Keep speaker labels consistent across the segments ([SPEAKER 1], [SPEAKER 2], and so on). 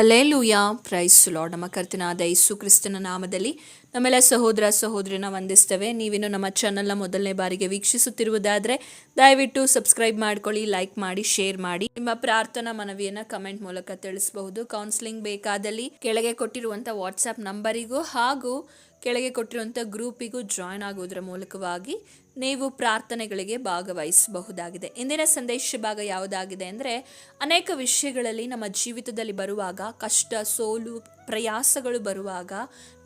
[SPEAKER 1] Alleluia price lord. ನಮ್ಮ ಕರ್ತನಾದ ಯೇಸು ಕ್ರಿಸ್ತನ ನಾಮದಲ್ಲಿ ನಮ್ಮೆಲ್ಲ ಸಹೋದರ ಸಹೋದರಿನ ವಂದಿಸ್ತೇವೆ. ನೀವಿನ್ನು ನಮ್ಮ ಚಾನಲ್ನ ಮೊದಲನೇ ಬಾರಿಗೆ ವೀಕ್ಷಿಸುತ್ತಿರುವುದಾದರೆ, ದಯವಿಟ್ಟು ಸಬ್ಸ್ಕ್ರೈಬ್ ಮಾಡ್ಕೊಳ್ಳಿ ಲೈಕ್ ಮಾಡಿ ಶೇರ್ ಮಾಡಿ. ನಿಮ್ಮ ಪ್ರಾರ್ಥನಾ ಮನವಿಯನ್ನು ಕಮೆಂಟ್ ಮೂಲಕ ತಿಳಿಸಬಹುದು. ಕೌನ್ಸಿಲಿಂಗ್ ಬೇಕಾದಲ್ಲಿ ಕೆಳಗೆ ಕೊಟ್ಟಿರುವಂಥ ವಾಟ್ಸಪ್ ನಂಬರಿಗೂ ಹಾಗೂ ಕೆಳಗೆ ಕೊಟ್ಟಿರುವಂಥ ಗ್ರೂಪಿಗೂ ಜಾಯ್ನ್ ಆಗುವುದರ ಮೂಲಕವಾಗಿ ನೀವು ಪ್ರಾರ್ಥನೆಗಳಿಗೆ ಭಾಗವಹಿಸಬಹುದಾಗಿದೆ. ಇಂದಿನ ಸಂದೇಶ ಭಾಗ ಯಾವುದಾಗಿದೆ ಅಂದರೆ, ಅನೇಕ ವಿಷಯಗಳಲ್ಲಿ ನಮ್ಮ ಜೀವಿತದಲ್ಲಿ ಬರುವಾಗ, ಕಷ್ಟ, ಸೋಲು, ಪ್ರಯಾಸಗಳು ಬರುವಾಗ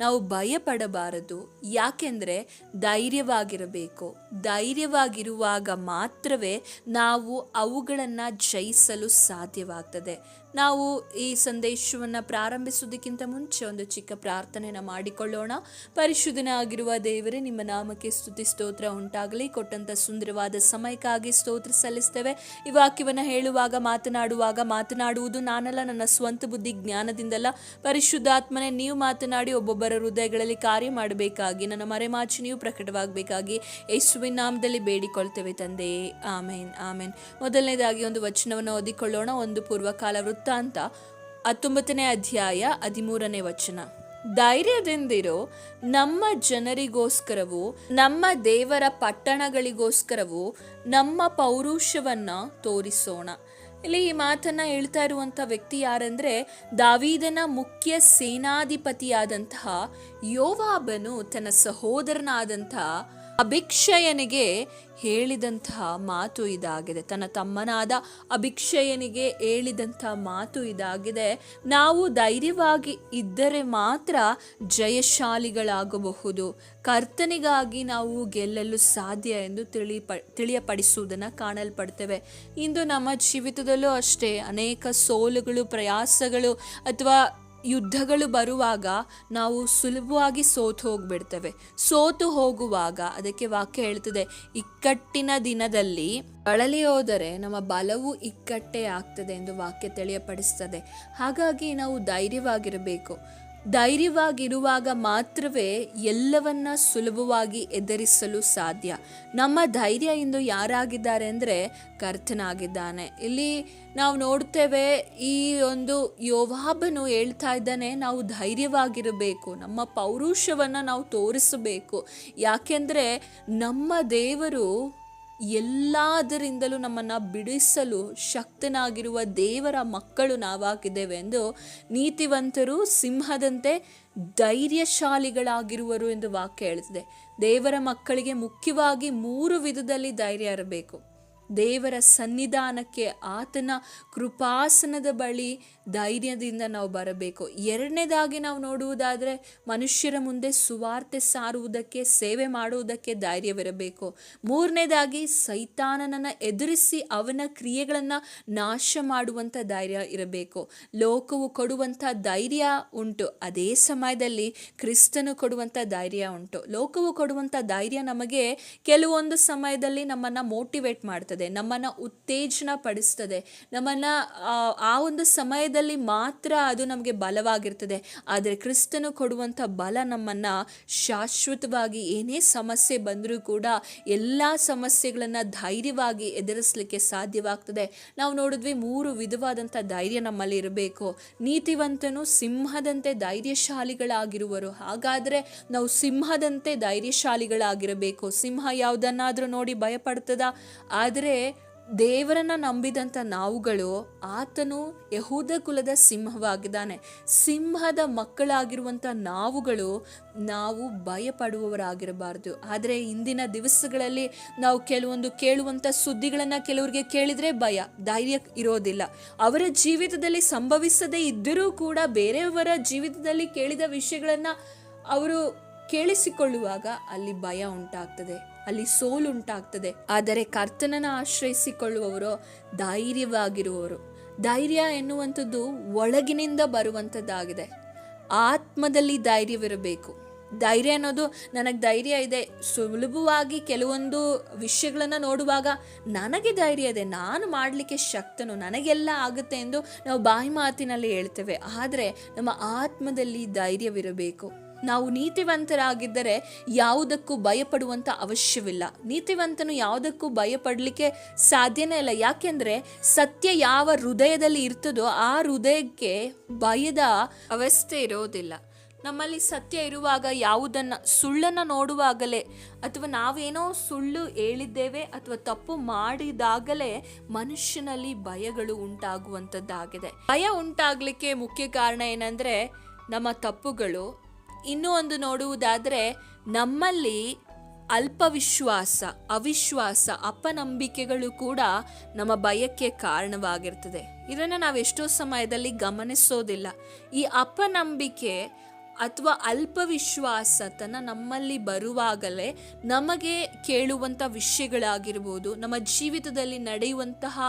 [SPEAKER 1] ನಾವು ಭಯಪಡಬಾರದು. ಯಾಕೆಂದರೆ ಧೈರ್ಯವಾಗಿರಬೇಕು. ಧೈರ್ಯವಾಗಿರುವಾಗ ಮಾತ್ರವೇ ನಾವು ಅವುಗಳನ್ನು ಜಯಿಸಲು ಸಾಧ್ಯವಾಗ್ತದೆ. ನಾವು ಈ ಸಂದೇಶವನ್ನು ಪ್ರಾರಂಭಿಸುವುದಕ್ಕಿಂತ ಮುಂಚೆ ಒಂದು ಚಿಕ್ಕ ಪ್ರಾರ್ಥನೆಯನ್ನು ಮಾಡಿಕೊಳ್ಳೋಣ. ಪರಿಶುದ್ಧನ ಆಗಿರುವ ದೇವರೇ, ನಿಮ್ಮ ನಾಮಕ್ಕೆ ಸ್ತುತಿ, ಸ್ತೋತ್ರ ಉಂಟಾಗಲಿ. ಕೊಟ್ಟಂಥ ಸುಂದರವಾದ ಸಮಯಕ್ಕಾಗಿ ಸ್ತೋತ್ರ ಸಲ್ಲಿಸ್ತೇವೆ. ಈ ವಾಕ್ಯವನ್ನು ಹೇಳುವಾಗ, ಮಾತನಾಡುವಾಗ, ಮಾತನಾಡುವುದು ನಾನಲ್ಲ, ನನ್ನ ಸ್ವಂತ ಬುದ್ಧಿ ಜ್ಞಾನದಿಂದಲ್ಲ. ಪರಿಶುದ್ಧಾತ್ಮನೇ, ನೀವು ಮಾತನಾಡಿ ಒಬ್ಬೊಬ್ಬರ ಹೃದಯಗಳಲ್ಲಿ ಕಾರ್ಯ ಮಾಡಬೇಕಾಗಿ, ನನ್ನ ಮರೆಮಾಚಿ ನೀವು ಪ್ರಕಟವಾಗಬೇಕಾಗಿ ಯೇಸುವಿನ ನಾಮದಲ್ಲಿ ಬೇಡಿಕೊಳ್ತೇವೆ ತಂದೆಯೇ ಆಮೇನ್ ಆಮೇನ್. ಮೊದಲನೇದಾಗಿ ಒಂದು ವಚನವನ್ನು ಓದಿಕೊಳ್ಳೋಣ. ಒಂದು ಪೂರ್ವಕಾಲ ವೃತ್ತಾಂತ ಹತ್ತೊಂಬತ್ತನೇ ಅಧ್ಯಾಯ ಹದಿಮೂರನೇ ವಚನ. ಧೈರ್ಯದಿಂದಿರೋ ನಮ್ಮ ಜನರಿಗೋಸ್ಕರವೂ, ನಮ್ಮ ದೇವರ ಪಟ್ಟಣಗಳಿಗೋಸ್ಕರವೂ ನಮ್ಮ ಪೌರುಷವನ್ನ ತೋರಿಸೋಣ. ಇಲ್ಲಿ ಈ ಮಾತನ್ನ ಹೇಳ್ತಾ ಇರುವಂಥ ವ್ಯಕ್ತಿ ಯಾರಂದ್ರೆ, ದಾವೀದನ ಮುಖ್ಯ ಸೇನಾಧಿಪತಿಯಾದಂತಹ ಯೋವಾಬನು ತನ್ನ ಸಹೋದರನಾದಂತಹ ಅಭಿಕ್ಷಯನಿಗೆ ಹೇಳಿದಂತಹ ಮಾತು ಇದಾಗಿದೆ. ತನ್ನ ತಮ್ಮನಾದ ಅಭಿಕ್ಷಯನಿಗೆ ಹೇಳಿದಂತಹ ಮಾತು ಇದಾಗಿದೆ. ನಾವು ಧೈರ್ಯವಾಗಿ ಇದ್ದರೆ ಮಾತ್ರ ಜಯಶಾಲಿಗಳಾಗಬಹುದು. ಕರ್ತನಿಗಾಗಿ ನಾವು ಗೆಲ್ಲಲು ಸಾಧ್ಯ ಎಂದು ತಿಳಿಪ, ತಿಳಿಯಪಡಿಸುವುದನ್ನು ಕಾಣಲ್ಪಡ್ತೇವೆ. ಇಂದು ನಮ್ಮ ಜೀವಿತದಲ್ಲೂ ಅಷ್ಟೇ ಅನೇಕ ಸೋಲುಗಳು, ಪ್ರಯಾಸಗಳು ಅಥವಾ ಯುದ್ಧಗಳು ಬರುವಾಗ ನಾವು ಸುಲಭವಾಗಿ ಸೋತು ಹೋಗ್ಬಿಡ್ತೇವೆ. ಸೋತು ಹೋಗುವಾಗ ಅದಕ್ಕೆ ವಾಕ್ಯ ಹೇಳ್ತದೆ, ಇಕ್ಕಟ್ಟಿನ ದಿನದಲ್ಲಿ ಬಳಲಿ ಹೋದರೆ ನಮ್ಮ ಬಲವು ಇಕ್ಕಟ್ಟೆ ಆಗ್ತದೆ ಎಂದು ವಾಕ್ಯ ತಿಳಿಯಪಡಿಸ್ತದೆ. ಹಾಗಾಗಿ ನಾವು ಧೈರ್ಯವಾಗಿರಬೇಕು. ಧೈರ್ಯವಾಗಿರುವಾಗ ಮಾತ್ರವೇ ಎಲ್ಲವನ್ನ ಸುಲಭವಾಗಿ ಎದುರಿಸಲು ಸಾಧ್ಯ. ನಮ್ಮ ಧೈರ್ಯ ಇಂದು ಯಾರಾಗಿದ್ದಾರೆ ಅಂದರೆ ಕರ್ತನಾಗಿದ್ದಾನೆ. ಇಲ್ಲಿ ನಾವು ನೋಡ್ತೇವೆ, ಈ ಒಂದು ಯೋವಾಬನು ಹೇಳ್ತಾ ಇದ್ದಾನೆ, ನಾವು ಧೈರ್ಯವಾಗಿರಬೇಕು, ನಮ್ಮ ಪೌರುಷವನ್ನು ನಾವು ತೋರಿಸಬೇಕು. ಯಾಕೆಂದರೆ ನಮ್ಮ ದೇವರು ಎಲ್ಲದರಿಂದಲೂ ನಮ್ಮನ್ನು ಬಿಡಿಸಲು ಶಕ್ತನಾಗಿರುವ ದೇವರ ಮಕ್ಕಳು ನಾವಾಗಿದ್ದೇವೆ ಎಂದು ನೀತಿವಂತರು ಸಿಂಹದಂತೆ ಧೈರ್ಯಶಾಲಿಗಳಾಗಿರುವರು ಎಂದು ವಾಕ್ಯ ಹೇಳ್ತಿದೆ ದೇವರ ಮಕ್ಕಳಿಗೆ ಮುಖ್ಯವಾಗಿ ಮೂರು ವಿಧದಲ್ಲಿ ಧೈರ್ಯ ಇರಬೇಕು. ದೇವರ ಸನ್ನಿಧಾನಕ್ಕೆ ಆತನ ಕೃಪಾಸನದ ಬಳಿ ಧೈರ್ಯದಿಂದ ನಾವು ಬರಬೇಕು. ಎರಡನೇದಾಗಿ ನಾವು ನೋಡುವುದಾದರೆ ಮನುಷ್ಯರ ಮುಂದೆ ಸುವಾರ್ತೆ ಸಾರುವುದಕ್ಕೆ, ಸೇವೆ ಮಾಡುವುದಕ್ಕೆ ಧೈರ್ಯವಿರಬೇಕು. ಮೂರನೇದಾಗಿ ಸೈತಾನನನ್ನು ಎದುರಿಸಿ ಅವನ ಕ್ರಿಯೆಗಳನ್ನು ನಾಶ ಮಾಡುವಂಥ ಧೈರ್ಯ ಇರಬೇಕು. ಲೋಕವು ಕೊಡುವಂಥ ಧೈರ್ಯ ಉಂಟು. ಅದೇ ಸಮಯದಲ್ಲಿ ಕ್ರಿಸ್ತನು ಕೊಡುವಂಥ ಧೈರ್ಯ ಉಂಟು. ಲೋಕವು ಕೊಡುವಂಥ ಧೈರ್ಯ ನಮಗೆ ಕೆಲವೊಂದು ಸಮಯದಲ್ಲಿ ನಮ್ಮನ್ನು ಮೋಟಿವೇಟ್ ಮಾಡ್ತದೆ. ನಮ್ಮನ್ನು ಉತ್ತೇಜನ ಪಡಿಸ್ತದೆ ನಮ್ಮನ್ನು ಆ ಒಂದು ಸಮಯದಲ್ಲಿ ಮಾತ್ರ ಅದು ನಮಗೆ ಬಲವಾಗಿರ್ತದೆ. ಆದರೆ ಕ್ರಿಸ್ತನು ಕೊಡುವಂಥ ಬಲ ನಮ್ಮನ್ನು ಶಾಶ್ವತವಾಗಿ ಏನೇ ಸಮಸ್ಯೆ ಬಂದರೂ ಕೂಡ ಎಲ್ಲ ಸಮಸ್ಯೆಗಳನ್ನು ಧೈರ್ಯವಾಗಿ ಎದುರಿಸಲಿಕ್ಕೆ ಸಾಧ್ಯವಾಗ್ತದೆ. ನಾವು ನೋಡಿದ್ವಿ ಮೂರು ವಿಧವಾದಂಥ ಧೈರ್ಯ ನಮ್ಮಲ್ಲಿ ಇರಬೇಕು. ನೀತಿವಂತನು ಸಿಂಹದಂತೆ ಧೈರ್ಯಶಾಲಿಗಳಾಗಿರುವರು. ಹಾಗಾದರೆ ನಾವು ಸಿಂಹದಂತೆ ಧೈರ್ಯಶಾಲಿಗಳಾಗಿರಬೇಕು. ಸಿಂಹ ಯಾವುದನ್ನಾದರೂ ನೋಡಿ ಭಯಪಡ್ತದ? ಆದರೆ ದೇವರನ್ನ ನಂಬಿದಂಥ ನಾವುಗಳು ಆತನು ಯಹೂದ ಕುಲದ ಸಿಂಹವಾಗಿದ್ದಾನೆ. ಸಿಂಹದ ಮಕ್ಕಳಾಗಿರುವಂಥ ನಾವುಗಳು ನಾವು ಭಯಪಡುವವರಾಗಿರಬಾರ್ದು. ಆದರೆ ಇಂದಿನ ದಿವಸಗಳಲ್ಲಿ ನಾವು ಕೆಲವೊಂದು ಕೇಳುವಂಥ ಸುದ್ದಿಗಳನ್ನು ಕೆಲವರಿಗೆ ಕೇಳಿದರೆ ಭಯ, ಧೈರ್ಯ ಇರೋದಿಲ್ಲ. ಅವರ ಜೀವಿತದಲ್ಲಿ ಸಂಭವಿಸದೇ ಇದ್ದರೂ ಕೂಡ ಬೇರೆಯವರ ಜೀವಿತದಲ್ಲಿ ಕೇಳಿದ ವಿಷಯಗಳನ್ನು ಅವರು ಕೇಳಿಸಿಕೊಳ್ಳುವಾಗ ಅಲ್ಲಿ ಭಯ ಉಂಟಾಗ್ತದೆ. ಅಲ್ಲಿ ಸೋಲುಂಟಾಗ್ತದೆ. ಆದರೆ ಕರ್ತನನ್ನು ಆಶ್ರಯಿಸಿಕೊಳ್ಳುವವರು ಧೈರ್ಯವಾಗಿರುವವರು. ಧೈರ್ಯ ಎನ್ನುವಂಥದ್ದು ಒಳಗಿನಿಂದ ಬರುವಂಥದ್ದಾಗಿದೆ. ಆತ್ಮದಲ್ಲಿ ಧೈರ್ಯವಿರಬೇಕು. ಧೈರ್ಯ ಅನ್ನೋದು ನನಗೆ ಧೈರ್ಯ ಇದೆ. ಸುಲಭವಾಗಿ ಕೆಲವೊಂದು ವಿಷಯಗಳನ್ನು ನೋಡುವಾಗ ನನಗೆ ಧೈರ್ಯ ಇದೆ. ನಾನು ಮಾಡಲಿಕ್ಕೆ ಶಕ್ತನು. ನನಗೆಲ್ಲ ಆಗುತ್ತೆ ಎಂದು ನಾವು ಬಾಯಿ ಮಾತಿನಲ್ಲಿ ಹೇಳ್ತೇವೆ. ಆದರೆ ನಮ್ಮ ಆತ್ಮದಲ್ಲಿ ಧೈರ್ಯವಿರಬೇಕು. ನಾವು ನೀತಿವಂತರಾಗಿದ್ದರೆ ಯಾವುದಕ್ಕೂ ಭಯಪಡುವಂಥ ಅವಶ್ಯವಿಲ್ಲ. ನೀತಿವಂತನು ಯಾವುದಕ್ಕೂ ಭಯಪಡಲಿಕ್ಕೆ ಸಾಧ್ಯನೇ ಇಲ್ಲ. ಯಾಕೆಂದರೆ ಸತ್ಯ ಯಾವ ಹೃದಯದಲ್ಲಿ ಇರ್ತದೋ ಆ ಹೃದಯಕ್ಕೆ ಭಯದ ಅವಸ್ಥೆ ಇರೋದಿಲ್ಲ. ನಮ್ಮಲ್ಲಿ ಸತ್ಯ ಇರುವಾಗ ಯಾವುದನ್ನು, ಸುಳ್ಳನ್ನು ನೋಡುವಾಗಲೇ ಅಥವಾ ನಾವೇನೋ ಸುಳ್ಳು ಹೇಳಿದ್ದೇವೆ ಅಥವಾ ತಪ್ಪು ಮಾಡಿದಾಗಲೇ ಮನುಷ್ಯನಲ್ಲಿ ಭಯಗಳು ಉಂಟಾಗುವಂಥದ್ದಾಗಿದೆ. ಭಯ ಉಂಟಾಗಲಿಕ್ಕೆ ಮುಖ್ಯ ಕಾರಣ ಏನಂದರೆ ನಮ್ಮ ತಪ್ಪುಗಳು ಇನ್ನೂ ಒಂದು ನೋಡುವುದಾದರೆ ನಮ್ಮಲ್ಲಿ ಅಲ್ಪವಿಶ್ವಾಸ, ಅವಿಶ್ವಾಸ, ಅಪನಂಬಿಕೆಗಳು ಕೂಡ ನಮ್ಮ ಭಯಕ್ಕೆ ಕಾರಣವಾಗಿರ್ತದೆ. ಇದನ್ನು ನಾವು ಎಷ್ಟೋ ಸಮಯದಲ್ಲಿ ಗಮನಿಸೋದಿಲ್ಲ. ಈ ಅಪನಂಬಿಕೆ ಅಥವಾ ಅಲ್ಪವಿಶ್ವಾಸತನ ನಮ್ಮಲ್ಲಿ ಬರುವಾಗಲೇ ನಮಗೆ ಕೇಳುವಂಥ ವಿಷಯಗಳಾಗಿರ್ಬೋದು, ನಮ್ಮ ಜೀವಿತದಲ್ಲಿ ನಡೆಯುವಂತಹ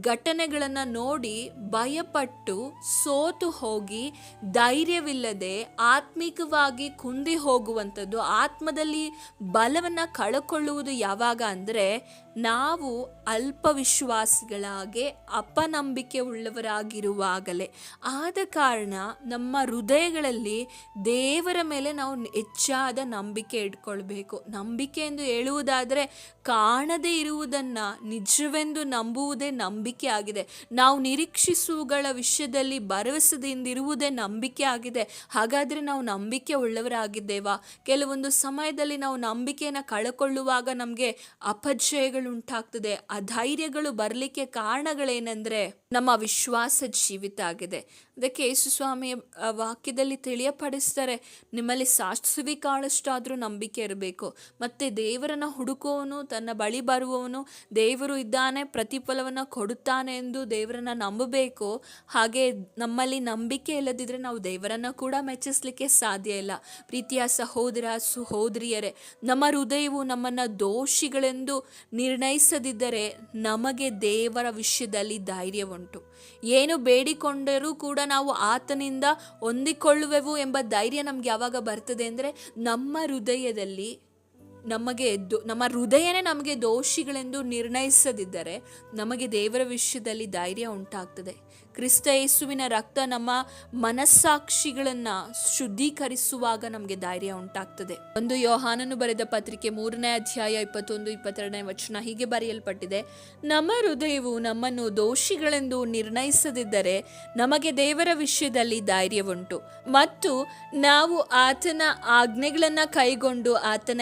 [SPEAKER 1] ಘಟನೆಗಳನ್ನು ನೋಡಿ ಭಯಪಟ್ಟು ಸೋತು ಹೋಗಿ ಧೈರ್ಯವಿಲ್ಲದೆ ಆತ್ಮಿಕವಾಗಿ ಕುಂದಿ ಹೋಗುವಂಥದ್ದು, ಆತ್ಮದಲ್ಲಿ ಬಲವನ್ನು ಕಳಕೊಳ್ಳುವುದು ಯಾವಾಗ ಅಂದರೆ ನಾವು ಅಲ್ಪವಿಶ್ವಾಸಿಗಳಾಗೆ ಅಪನಂಬಿಕೆ ಉಳ್ಳವರಾಗಿರುವಾಗಲೇ. ಆದ ಕಾರಣ ನಮ್ಮ ಹೃದಯಗಳಲ್ಲಿ ದೇವರ ಮೇಲೆ ನಾವು ಹೆಚ್ಚಾದ ನಂಬಿಕೆ ಇಟ್ಕೊಳ್ಬೇಕು. ನಂಬಿಕೆ ಎಂದು ಹೇಳುವುದಾದರೆ ಕಾಣದೇ ಇರುವುದನ್ನು ನಿಜವೆಂದು ನಂಬುವುದೇ ನಂಬಿಕೆ. ಆಗಿದೆ. ನಾವು ನಿರೀಕ್ಷಿಸುವಗಳ ವಿಷಯದಲ್ಲಿ ಭರವಸೆದಿಂದಿರುವುದೇ ನಂಬಿಕೆ ಆಗಿದೆ. ಹಾಗಾದರೆ ನಾವು ನಂಬಿಕೆ ಉಳ್ಳವರಾಗಿದ್ದೇವಾ? ಕೆಲವೊಂದು ಸಮಯದಲ್ಲಿ ನಾವು ನಂಬಿಕೆಯನ್ನು ಕಳ್ಕೊಳ್ಳುವಾಗ ನಮಗೆ ಅಪಜಯಗಳು ಉಂಟಾಗ್ತದೆ ಅಧೈರ್ಯಗಳು ಬರಲಿಕ್ಕೆ ಕಾರಣಗಳೇನೆಂದರೆ ನಮ್ಮ ವಿಶ್ವಾಸ ಜೀವಿತ ಆಗಿದೆ. ಅದಕ್ಕೆ ಯೇಸು ಸ್ವಾಮಿಯ ವಾಕ್ಯದಲ್ಲಿ ತಿಳಿಯಪಡಿಸ್ತಾರೆ, ನಿಮ್ಮಲ್ಲಿ ಸಾಸಿವೆ ಕಾಳಷ್ಟಾದರೂ ನಂಬಿಕೆ ಇರಬೇಕು. ಮತ್ತೆ ದೇವರನ್ನ ಹುಡುಕುವವನು, ತನ್ನ ಬಳಿ ಬರುವವನು ದೇವರು ಇದ್ದಾನೆ, ಪ್ರತಿಫಲವನ್ನು ಕೊಡುತ್ತಾನೆ ಎಂದು ದೇವರನ್ನ ನಂಬಬೇಕು, ಹಾಗೆ ನಮ್ಮಲ್ಲಿ ನಂಬಿಕೆ ಇಲ್ಲದಿದ್ರೆ ನಾವು ದೇವರನ್ನ ಕೂಡ ಮೆಚ್ಚಿಸ್ಲಿಕ್ಕೆ ಸಾಧ್ಯ ಇಲ್ಲ. ಪ್ರೀತಿಯ ಸಹೋದರ, ಸಹೋದರಿಯರೇ, ನಮ್ಮ ಹೃದಯವು ನಮ್ಮನ್ನ ದೋಷಿಗಳೆಂದು ನಿರ್ಣಯಿಸದಿದ್ದರೆ ನಮಗೆ ದೇವರ ವಿಷಯದಲ್ಲಿ ಧೈರ್ಯ ಉಂಟು ಏನು ಬೇಡಿಕೊಂಡರೂ ಕೂಡ ನಾವು ಆತನಿಂದ ಹೊಂದಿಕೊಳ್ಳುವೆವು ಎಂಬ ಧೈರ್ಯ ನಮ್ಗೆ ಯಾವಾಗ ಬರ್ತದೆ ಅಂದರೆ ನಮ್ಮ ಹೃದಯದಲ್ಲಿ ನಮಗೆ ನಮ್ಮ ಹೃದಯನೇ ನಮಗೆ ದೋಷಿಗಳೆಂದು ನಿರ್ಣಯಿಸದಿದ್ದರೆ ನಮಗೆ ದೇವರ ವಿಷಯದಲ್ಲಿ ಧೈರ್ಯ ಉಂಟಾಗ್ತದೆ. ಕ್ರಿಸ್ತ ಯೇಸುವಿನ ರಕ್ತ ನಮ್ಮ ಮನಸ್ಸಾಕ್ಷಿಗಳನ್ನ ಶುದ್ಧೀಕರಿಸುವಾಗ ನಮಗೆ ಧೈರ್ಯ ಉಂಟಾಗ್ತದೆ. ಒಂದು ಯೋಹಾನನು ಬರೆದ ಪತ್ರಿಕೆ ಮೂರನೇ ಅಧ್ಯಾಯ ಇಪ್ಪತ್ತೊಂದು, ಇಪ್ಪತ್ತೆರಡನೇ ವಚನ ಹೀಗೆ ಬರೆಯಲ್ಪಟ್ಟಿದೆ. ನಮ್ಮ ಹೃದಯವು ನಮ್ಮನ್ನು ದೋಷಿಗಳೆಂದು ನಿರ್ಣಯಿಸದಿದ್ದರೆ ನಮಗೆ ದೇವರ ವಿಷಯದಲ್ಲಿ ಧೈರ್ಯವುಂಟು. ಮತ್ತು ನಾವು ಆತನ ಆಜ್ಞೆಗಳನ್ನು ಕೈಗೊಂಡು ಆತನ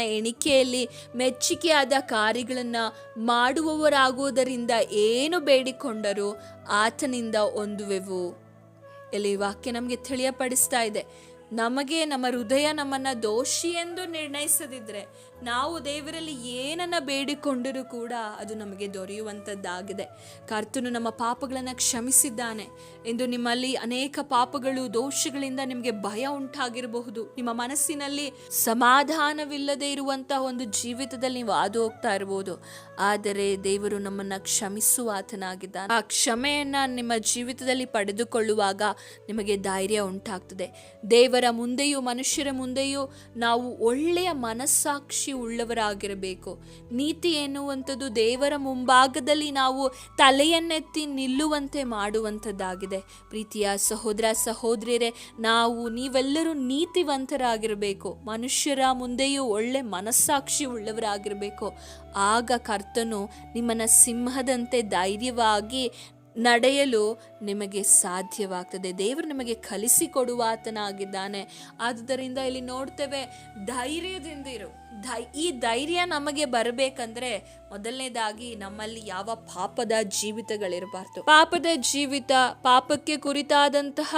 [SPEAKER 1] ಎಣಿಕೆಯಲ್ಲಿ ಮೆಚ್ಚುಗೆಯಾದ ಕಾರ್ಯಗಳನ್ನು ಮಾಡುವವರಾಗುವುದರಿಂದ ಏನು ಬೇಡಿಕೊಂಡರೂ ಆತನಿಂದ ಹೊಂದುವೆವು. ಇಲ್ಲಿ ವಾಕ್ಯ ನಮಗೆ ತಿಳಿಯಪಡಿಸ್ತಾ ಇದೆ. ನಮಗೆ ನಮ್ಮ ಹೃದಯ ನಮ್ಮನ್ನ ದೋಷಿ ಎಂದು ನಿರ್ಣಯಿಸದಿದ್ರೆ ನಾವು ದೇವರಲ್ಲಿ ಏನನ್ನ ಬೇಡಿಕೊಂಡರೂ ಕೂಡ ಅದು ನಮಗೆ ದೊರೆಯುವಂಥದ್ದಾಗಿದೆ. ಕರ್ತನು ನಮ್ಮ ಪಾಪಗಳನ್ನು ಕ್ಷಮಿಸಿದ್ದಾನೆ. ಎಂದು ನಿಮ್ಮಲ್ಲಿ ಅನೇಕ ಪಾಪಗಳು, ದೋಷಗಳಿಂದ ನಿಮಗೆ ಭಯ ಉಂಟಾಗಿರಬಹುದು. ನಿಮ್ಮ ಮನಸ್ಸಿನಲ್ಲಿ ಸಮಾಧಾನವಿಲ್ಲದೆ ಇರುವಂತಹ ಒಂದು ಜೀವಿತದಲ್ಲಿ ನೀವು ಹಾದು ಹೋಗ್ತಾ ಇರಬಹುದು. ಆದರೆ ದೇವರು ನಮ್ಮನ್ನ ಕ್ಷಮಿಸುವ ಆತನಾಗಿದ್ದಾನೆ. ಆ ಕ್ಷಮೆಯನ್ನು ನಿಮ್ಮ ಜೀವಿತದಲ್ಲಿ ಪಡೆದುಕೊಳ್ಳುವಾಗ ನಿಮಗೆ ಧೈರ್ಯ ಉಂಟಾಗ್ತದೆ. ದೇವರ ಮುಂದೆಯೂ ಮನುಷ್ಯರ ಮುಂದೆಯೂ ನಾವು ಒಳ್ಳೆಯ ಮನಸ್ಸಾಕ್ಷಿ ಉಳ್ಳವರಾಗಿರಬೇಕು. ನೀತಿ ಎನ್ನುವಂಥದ್ದು ದೇವರ ಮುಂಭಾಗದಲ್ಲಿ ನಾವು ತಲೆಯನ್ನೆತ್ತಿ ನಿಲ್ಲುವಂತೆ ಮಾಡುವಂಥದ್ದಾಗಿದೆ. ಪ್ರೀತಿಯ ಸಹೋದರ ಸಹೋದರಿಯರೇ, ನಾವು ನೀವೆಲ್ಲರೂ ನೀತಿವಂತರಾಗಿರಬೇಕು. ಮನುಷ್ಯರ ಮುಂದೆಯೂ ಒಳ್ಳೆ ಮನಸ್ಸಾಕ್ಷಿ ಉಳ್ಳವರಾಗಿರಬೇಕು. ಆಗ ಕರ್ತನು ನಿಮ್ಮನ್ನ ಸಿಂಹದಂತೆ ಧೈರ್ಯವಾಗಿ ನಡೆಯಲು ನಿಮಗೆ ಸಾಧ್ಯವಾಗ್ತದೆ. ದೇವರು ನಿಮಗೆ ಕಲಿಸಿಕೊಡುವ ಆತನಾಗಿದ್ದಾನೆ ಆದುದರಿಂದ ಇಲ್ಲಿ ನೋಡ್ತೇವೆ, ಧೈರ್ಯದಿಂದ ಇರು. ಧೈ, ಈ ಧೈರ್ಯ ನಮಗೆ ಬರಬೇಕಂದ್ರೆ ಮೊದಲನೇದಾಗಿ ನಮ್ಮಲ್ಲಿ ಯಾವ ಪಾಪದ ಜೀವಿತಗಳಿರಬಾರ್ದು. ಪಾಪದ ಜೀವಿತ, ಪಾಪಕ್ಕೆ ಕುರಿತಾದಂತಹ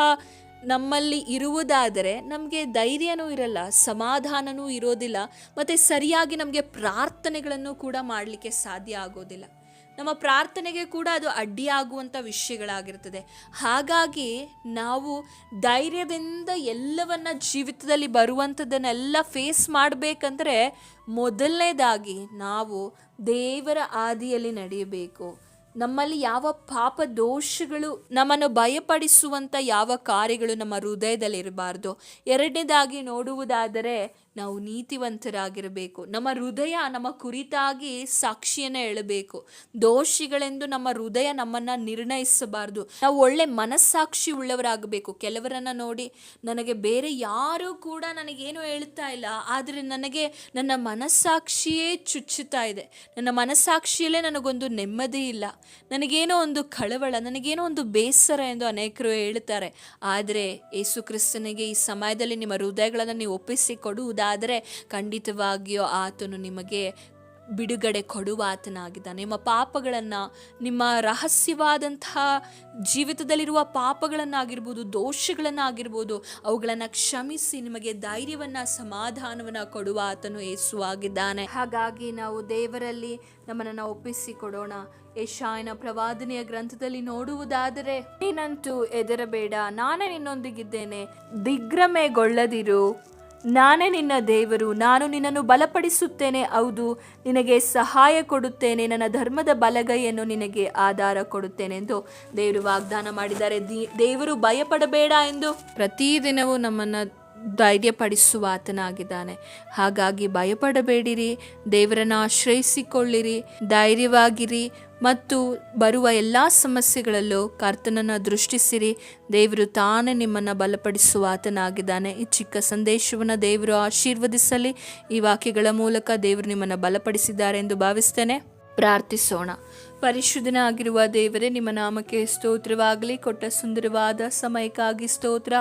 [SPEAKER 1] ನಮ್ಮಲ್ಲಿ ಇರುವುದಾದರೆ ನಮಗೆ ಧೈರ್ಯನೂ ಇರಲ್ಲ, ಸಮಾಧಾನನೂ ಇರೋದಿಲ್ಲ, ಮತ್ತು ಸರಿಯಾಗಿ ನಮಗೆ ಪ್ರಾರ್ಥನೆಗಳನ್ನು ಕೂಡ ಮಾಡಲಿಕ್ಕೆ ಸಾಧ್ಯ ಆಗೋದಿಲ್ಲ. ನಮ್ಮ ಪ್ರಾರ್ಥನೆಗೆ ಕೂಡ ಅದು ಅಡ್ಡಿಯಾಗುವಂಥ ವಿಷಯಗಳಾಗಿರ್ತದೆ ಹಾಗಾಗಿ ನಾವು ಧೈರ್ಯದಿಂದ ಎಲ್ಲವನ್ನ ಜೀವಿತದಲ್ಲಿ ಬರುವಂಥದ್ದನ್ನೆಲ್ಲ ಫೇಸ್ ಮಾಡಬೇಕಂದ್ರೆ ಮೊದಲನೇದಾಗಿ ನಾವು ದೇವರ ಆದಿಯಲ್ಲಿ ನಡೆಯಬೇಕು. ನಮ್ಮಲ್ಲಿ ಯಾವ ಪಾಪ ದೋಷಗಳು ನಮ್ಮನ್ನು ಭಯಪಡಿಸುವಂಥ ಯಾವ ಕಾರ್ಯಗಳು ನಮ್ಮ ಹೃದಯದಲ್ಲಿ ಇರಬಾರ್ದು ಎರಡನೇದಾಗಿ ನೋಡುವುದಾದರೆ ನಾವು ನೀತಿವಂತರಾಗಿರಬೇಕು. ನಮ್ಮ ಹೃದಯ ನಮ್ಮ ಕುರಿತಾಗಿ ಸಾಕ್ಷಿಯನ್ನು ಹೇಳಬೇಕು. ದೋಷಿಗಳೆಂದು ನಮ್ಮ ಹೃದಯ ನಮ್ಮನ್ನು ನಿರ್ಣಯಿಸಬಾರ್ದು. ನಾವು ಒಳ್ಳೆ ಮನಸ್ಸಾಕ್ಷಿ ಉಳ್ಳವರಾಗಬೇಕು. ಕೆಲವರನ್ನ ನೋಡಿ ನನಗೆ ಬೇರೆ ಯಾರೂ ಕೂಡ ನನಗೇನು ಹೇಳ್ತಾ ಇಲ್ಲ. ಆದರೆ ನನಗೆ ನನ್ನ ಮನಸ್ಸಾಕ್ಷಿಯೇ ಚುಚ್ಚುತ್ತಾ ಇದೆ. ನನ್ನ ಮನಸ್ಸಾಕ್ಷಿಯಲ್ಲೇ ನನಗೊಂದು ನೆಮ್ಮದಿ ಇಲ್ಲ. ನನಗೇನೋ ಒಂದು ಕಳವಳ, ನನಗೇನೋ ಒಂದು ಬೇಸರ ಎಂದು ಅನೇಕರು ಹೇಳ್ತಾರೆ. ಆದರೆ ಯೇಸು ಕ್ರಿಸ್ತನಿಗೆ ಈ ಸಮಯದಲ್ಲಿ ನಿಮ್ಮ ಹೃದಯಗಳನ್ನು ನೀವು ಒಪ್ಪಿಸಿ ಕೊಡುವುದಾದರೆ ಖಂಡಿತವಾಗಿಯೂ ಆತನು ನಿಮಗೆ ಬಿಡುಗಡೆ ಕೊಡುವ ಆತನಾಗಿದ್ದಾನೆ. ನಿಮ್ಮ ಪಾಪಗಳನ್ನು, ನಿಮ್ಮ ರಹಸ್ಯವಾದಂತಹ ಜೀವಿತದಲ್ಲಿರುವ ಪಾಪಗಳನ್ನಾಗಿರ್ಬೋದು, ದೋಷಗಳನ್ನಾಗಿರ್ಬೋದು, ಅವುಗಳನ್ನು ಕ್ಷಮಿಸಿ ನಿಮಗೆ ಧೈರ್ಯವನ್ನು, ಸಮಾಧಾನವನ್ನು ಕೊಡುವ ಆತನು ಯೇಸು ಆಗಿದ್ದಾನೆ. ಹಾಗಾಗಿ ನಾವು ದೇವರಲ್ಲಿ ನಮ್ಮನ್ನು ಒಪ್ಪಿಸಿಕೊಡೋಣ. ಯಶಾಯನ ಪ್ರವಾದನೆಯ ಗ್ರಂಥದಲ್ಲಿ ನೋಡುವುದಾದರೆ, ನೀನಂತೂ ಎದರಬೇಡ ನಾನೇ ನಿನ್ನೊಂದಿಗಿದ್ದೇನೆ. ದಿಗ್ಭ್ರಮೆಗೊಳ್ಳದಿರು. ನಾನೇ ನಿನ್ನ ದೇವರು, ನಾನು ನಿನ್ನನ್ನು ಬಲಪಡಿಸುತ್ತೇನೆ, ಹೌದು, ನಿನಗೆ ಸಹಾಯ ಕೊಡುತ್ತೇನೆ, ನನ್ನ ಧರ್ಮದ ಬಲಗೈಯನ್ನು ನಿನಗೆ ಆಧಾರ ಕೊಡುತ್ತೇನೆ ಎಂದು ದೇವರು ವಾಗ್ದಾನ ಮಾಡಿದ್ದಾರೆ. ದೇವರು ಭಯಪಡಬೇಡ ಎಂದು ಪ್ರತಿದಿನವೂ ನಮ್ಮನ್ನು ಧೈರ್ಯಪಡಿಸುವ ಆತನಾಗಿದ್ದಾನೆ. ಹಾಗಾಗಿ ಭಯಪಡಬೇಡಿರಿ, ದೇವರನ್ನು ಆಶ್ರಯಿಸಿಕೊಳ್ಳಿರಿ, ಧೈರ್ಯವಾಗಿರಿ ಮತ್ತು ಬರುವ ಎಲ್ಲ ಸಮಸ್ಯೆಗಳಲ್ಲೂ ಕರ್ತನನ್ನು ದೃಷ್ಟಿಸಿರಿ. ದೇವರು ತಾನೇ ನಿಮ್ಮನ್ನು ಬಲಪಡಿಸುವ ಆತನಾಗಿದ್ದಾನೆ. ಈ ಚಿಕ್ಕ ಸಂದೇಶವನ್ನು ದೇವರು ಆಶೀರ್ವದಿಸಲಿ. ಈ ವಾಕ್ಯಗಳ ಮೂಲಕ ದೇವರು ನಿಮ್ಮನ್ನು ಬಲಪಡಿಸಿದ್ದಾರೆ ಎಂದು ಭಾವಿಸ್ತೇನೆ. ಪ್ರಾರ್ಥಿಸೋಣ. ಪರಿಶುದ್ಧನಾಗಿರುವ ದೇವರೇ, ನಿಮ್ಮ ನಾಮಕ್ಕೆ ಸ್ತೋತ್ರವಾಗಲಿ. ಕೊಟ್ಟ ಸುಂದರವಾದ ಸಮಯಕ್ಕಾಗಿ ಸ್ತೋತ್ರ.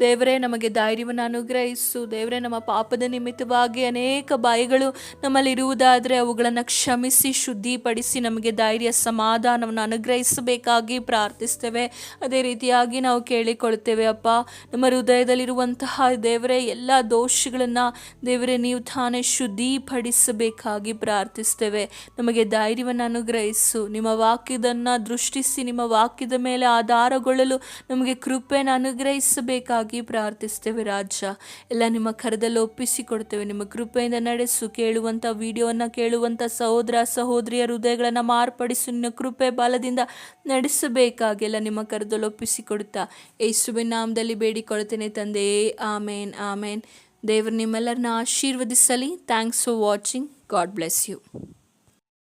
[SPEAKER 1] ದೇವರೇ, ನಮಗೆ ಧೈರ್ಯವನ್ನು ಅನುಗ್ರಹಿಸು. ದೇವರೇ, ನಮ್ಮ ಪಾಪದ ನಿಮಿತ್ತವಾಗಿ ಅನೇಕ ಬಾಯಿಗಳು ನಮ್ಮಲ್ಲಿರುವುದಾದರೆ ಅವುಗಳನ್ನು ಕ್ಷಮಿಸಿ, ಶುದ್ಧಿಪಡಿಸಿ, ನಮಗೆ ಧೈರ್ಯ, ಸಮಾಧಾನವನ್ನು ಅನುಗ್ರಹಿಸಬೇಕಾಗಿ ಪ್ರಾರ್ಥಿಸ್ತೇವೆ. ಅದೇ ರೀತಿಯಾಗಿ ನಾವು ಕೇಳಿಕೊಳ್ತೇವೆ ಅಪ್ಪ, ನಮ್ಮ ಹೃದಯದಲ್ಲಿರುವಂತಹ ದೇವರೇ, ಎಲ್ಲ ದೋಷಗಳನ್ನು ದೇವರೇ, ನೀವು ತಾನೇ ಶುದ್ಧಿಪಡಿಸಬೇಕಾಗಿ ಪ್ರಾರ್ಥಿಸ್ತೇವೆ. ನಮಗೆ ಧೈರ್ಯವನ್ನು ಅನುಗ್ರಹಿಸು. ನಿಮ್ಮ ವಾಕ್ಯದನ್ನು ದೃಷ್ಟಿಸಿ, ನಿಮ್ಮ ವಾಕ್ಯದ ಮೇಲೆ ಆಧಾರಗೊಳ್ಳಲು ನಮಗೆ ಕೃಪೆಯನ್ನು ಅನುಗ್ರಹಿಸಬೇಕಾಗಿ ಪ್ರಾರ್ಥಿಸ್ತೇವೆ ರಾಜ. ಎಲ್ಲ ನಿಮ್ಮ ಕರದಲ್ಲಿ ಒಪ್ಪಿಸಿಕೊಡ್ತೇವೆ. ನಿಮ್ಮ ಕೃಪೆಯಿಂದ ನಡೆಸು. ಕೇಳುವಂಥ ವಿಡಿಯೋವನ್ನು ಕೇಳುವಂಥ ಸಹೋದರ, ಸಹೋದರಿಯ ಹೃದಯಗಳನ್ನು ಮಾರ್ಪಡಿಸು. ನಿಮ್ಮ ಕೃಪೆ ಬಲದಿಂದ ನಡೆಸಬೇಕಾಗಿ ಎಲ್ಲ ನಿಮ್ಮ ಕರದಲ್ಲಿ ಒಪ್ಪಿಸಿಕೊಡುತ್ತಾ. ಯೇಸುವಿನ ನಾಮದಲ್ಲಿ ಬೇಡಿಕೊಳ್ತೇನೆ ತಂದೆ. ಆಮೇನ್ ಆಮೇನ್. ದೇವರು ನಿಮ್ಮೆಲ್ಲರನ್ನ ಆಶೀರ್ವದಿಸಲಿ. Thanks for watching God bless you